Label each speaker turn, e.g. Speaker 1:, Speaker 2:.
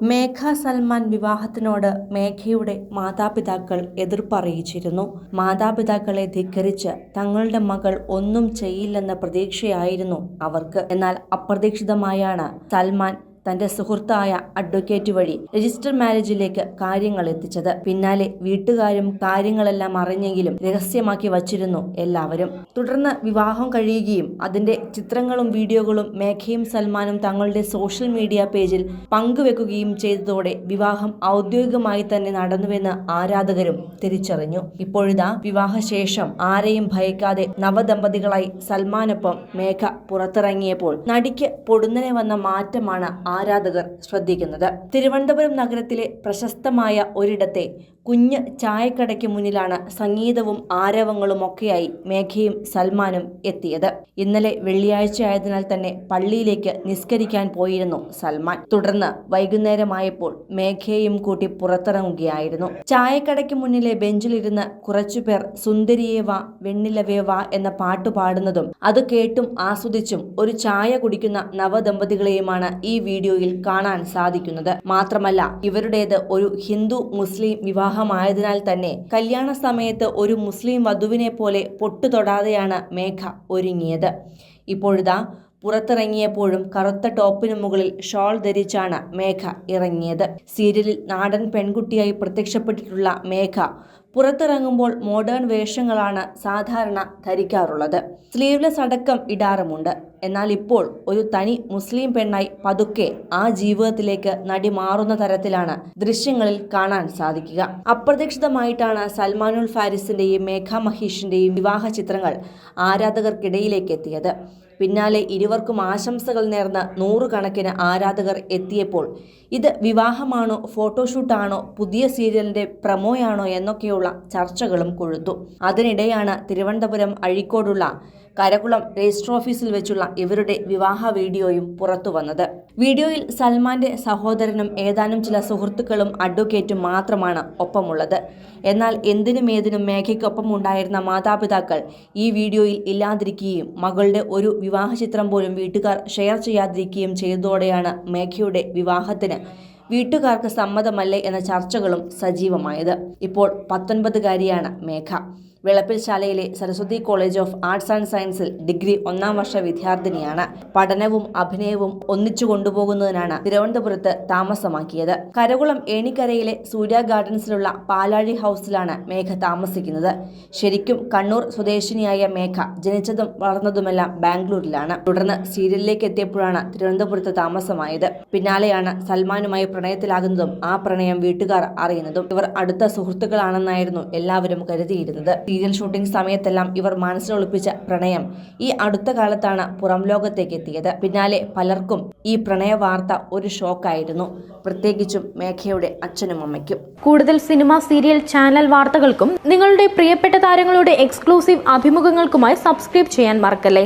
Speaker 1: മേഘ സൽമാൻ വിവാഹത്തിനോട് മേഘയുടെ മാതാപിതാക്കൾ എതിർപ്പറിയിച്ചിരുന്നു. മാതാപിതാക്കളെ ധിക്കരിച്ച് തങ്ങളുടെ മകൾ ഒന്നും ചെയ്യില്ലെന്ന പ്രതീക്ഷയായിരുന്നു അവർക്ക്. എന്നാൽ അപ്രതീക്ഷിതമായാണ് സൽമാൻ തന്റെ സുഹൃത്തായ അഡ്വക്കേറ്റ് വഴി രജിസ്റ്റർ മാരേജിലേക്ക് കാര്യങ്ങൾ എത്തിച്ചത്. പിന്നാലെ വീട്ടുകാരും കാര്യങ്ങളെല്ലാം അറിഞ്ഞെങ്കിലും രഹസ്യമാക്കി വച്ചിരുന്നു എല്ലാവരും. തുടർന്ന് വിവാഹം കഴിയുകയും അതിന്റെ ചിത്രങ്ങളും വീഡിയോകളും മേഘയും സൽമാനും തങ്ങളുടെ സോഷ്യൽ മീഡിയ പേജിൽ പങ്കുവെക്കുകയും ചെയ്തതോടെ വിവാഹം ഔദ്യോഗികമായി തന്നെ നടന്നുവെന്ന് ആരാധകരും തിരിച്ചറിഞ്ഞു. ഇപ്പോഴിതാ വിവാഹശേഷം ആരെയും ഭയക്കാതെ നവദമ്പതികളായി സൽമാനൊപ്പം മേഘ പുറത്തിറങ്ങിയപ്പോൾ നടിക്ക് പൊടുന്നനെ വന്ന മാറ്റമാണ് ആരാധകർ ശ്രദ്ധിക്കുന്നത്. തിരുവനന്തപുരം നഗരത്തിലെ പ്രശസ്തമായ ഒരിടത്തെ കുഞ്ഞ് ചായക്കടയ്ക്ക് മുന്നിലാണ് സംഗീതവും ആരവങ്ങളും ഒക്കെയായി മേഘയും സൽമാനും എത്തിയത്. ഇന്നലെ വെള്ളിയാഴ്ച ആയതിനാൽ തന്നെ പള്ളിയിലേക്ക് നിസ്കരിക്കാൻ പോയിരുന്നു സൽമാൻ. തുടർന്ന് വൈകുന്നേരമായപ്പോൾ മേഘയെയും കൂട്ടി പുറത്തിറങ്ങുകയായിരുന്നു. ചായക്കടയ്ക്ക് മുന്നിലെ ബെഞ്ചിലിരുന്ന് കുറച്ചുപേർ സുന്ദരിയെ വാ വെണ്ണിലവേ വാ എന്ന പാട്ട് പാടുന്നതും അത് കേട്ടും ആസ്വദിച്ചും ഒരു ചായ കുടിക്കുന്ന നവദമ്പതികളെയുമാണ് ഈ വീഡിയോയിൽ കാണാൻ സാധിക്കുന്നത്. മാത്രമല്ല ഇവരുടേത് ഒരു ഹിന്ദു മുസ്ലിം വിവാഹമായതിനാൽ തന്നെ കല്യാണ സമയത്ത് ഒരു മുസ്ലിം വധുവിനെ പോലെ പൊട്ടുതൊടാതെയാണ് മേഘ ഒരുങ്ങിയത്. ഇപ്പോഴിതാ പുറത്തിറങ്ങിയപ്പോഴും കറുത്ത ടോപ്പിനു മുകളിൽ ഷോൾ ധരിച്ചാണ് മേഘ ഇറങ്ങിയത്. സീരിയലിൽ നാടൻ പെൺകുട്ടിയായി പ്രത്യക്ഷപ്പെട്ടിട്ടുള്ള മേഘ പുറത്തിറങ്ങുമ്പോൾ മോഡേൺ വേഷങ്ങളാണ് സാധാരണ ധരിക്കാറുള്ളത്. സ്ലീവ്ലെസ് അടക്കം ഇടാറുമുണ്ട്. എന്നാൽ ഇപ്പോൾ ഒരു തനി മുസ്ലിം പെണ്ണായി പതുക്കെ ആ ജീവിതത്തിലേക്ക് നടി മാറുന്ന തരത്തിലാണ് ദൃശ്യങ്ങളിൽ കാണാൻ സാധിക്കുക. അപ്രതീക്ഷിതമായിട്ടാണ് സൽമാനുൽ ഫാരിസിന്റെയും മേഘ മഹീഷിന്റെയും വിവാഹ ചിത്രങ്ങൾ ആരാധകർക്കിടയിലേക്ക് എത്തിയത്. പിന്നാലെ ഇരുവർക്കും ആശംസകൾ നേർന്ന് നൂറുകണക്കിന് ആരാധകർ എത്തിയപ്പോൾ ഇത് വിവാഹമാണോ ഫോട്ടോഷൂട്ടാണോ പുതിയ സീരിയലിന്റെ പ്രമോയാണോ എന്നൊക്കെയുള്ള ചർച്ചകളും കൊഴുത്തു. അതിനിടെയാണ് തിരുവനന്തപുരം അഴീക്കോടുള്ള കരകുളം രജിസ്റ്റർ ഓഫീസിൽ വെച്ചുള്ള ഇവരുടെ വിവാഹ വീഡിയോയും പുറത്തു വന്നത്. വീഡിയോയിൽ സൽമാന്റെ സഹോദരനും ഏതാനും ചില സുഹൃത്തുക്കളും അഡ്വക്കേറ്റും മാത്രമാണ് ഒപ്പമുള്ളത്. എന്നാൽ എന്തിനും ഏതിനും മേഘയ്ക്കൊപ്പം ഉണ്ടായിരുന്ന മാതാപിതാക്കൾ ഈ വീഡിയോയിൽ ഇല്ലാതിരിക്കുകയും മകളുടെ ഒരു വിവാഹ ചിത്രം പോലും വീട്ടുകാർ ഷെയർ ചെയ്യാതിരിക്കുകയും ചെയ്തതോടെയാണ് മേഘയുടെ വിവാഹത്തിന് വീട്ടുകാർക്ക് സമ്മതമല്ലേ എന്ന ചർച്ചകളും സജീവമായത്. ഇപ്പോൾ പത്തൊൻപതുകാരിയാണ് Megha. വെളപ്പിൽശാലയിലെ Saraswati college of arts and സയൻസിൽ ഡിഗ്രി ഒന്നാം വർഷ വിദ്യാർത്ഥിനിയാണ്. പഠനവും അഭിനയവും ഒന്നിച്ചു കൊണ്ടുപോകുന്നതിനാണ് തിരുവനന്തപുരത്ത് താമസമാക്കിയത്. കരകുളം ഏണിക്കരയിലെ സൂര്യ ഗാർഡൻസിലുള്ള പാലാഴി ഹൗസിലാണ് മേഘ താമസിക്കുന്നത്. ശരിക്കും കണ്ണൂർ സ്വദേശിനിയായ മേഘ ജനിച്ചതും വളർന്നതുമെല്ലാം ബാംഗ്ലൂരിലാണ്. തുടർന്ന് സീരിയലിലേക്ക് എത്തിയപ്പോഴാണ് തിരുവനന്തപുരത്ത് താമസമായത്. പിന്നാലെയാണ് സൽമാനുമായി പ്രണയത്തിലാകുന്നതും ആ പ്രണയം വീട്ടുകാർ അറിയുന്നതും. ഇവർ അടുത്ത സുഹൃത്തുക്കളാണെന്നായിരുന്നു എല്ലാവരും കരുതിയിരുന്നത്. സീരിയൽ ഷൂട്ടിംഗ് സമയത്തെല്ലാം ഇവർ മനസ്സിലൊളിപ്പിച്ച പ്രണയം ഈ അടുത്ത കാലത്താണ് പുറം ലോകത്തേക്ക് എത്തിയത് പിന്നാലെ പലർക്കും ഈ പ്രണയ വാർത്ത ഒരു ഷോക്കായിരുന്നു. പ്രത്യേകിച്ചും മേഘയുടെ അച്ഛനും അമ്മയ്ക്കും.
Speaker 2: കൂടുതൽ സിനിമ സീരിയൽ ചാനൽ വാർത്തകൾക്കും നിങ്ങളുടെ പ്രിയപ്പെട്ട താരങ്ങളുടെ എക്സ്ക്ലൂസീവ് അഭിമുഖങ്ങൾക്കുമായി സബ്സ്ക്രൈബ് ചെയ്യാൻ മറക്കല്ലേ?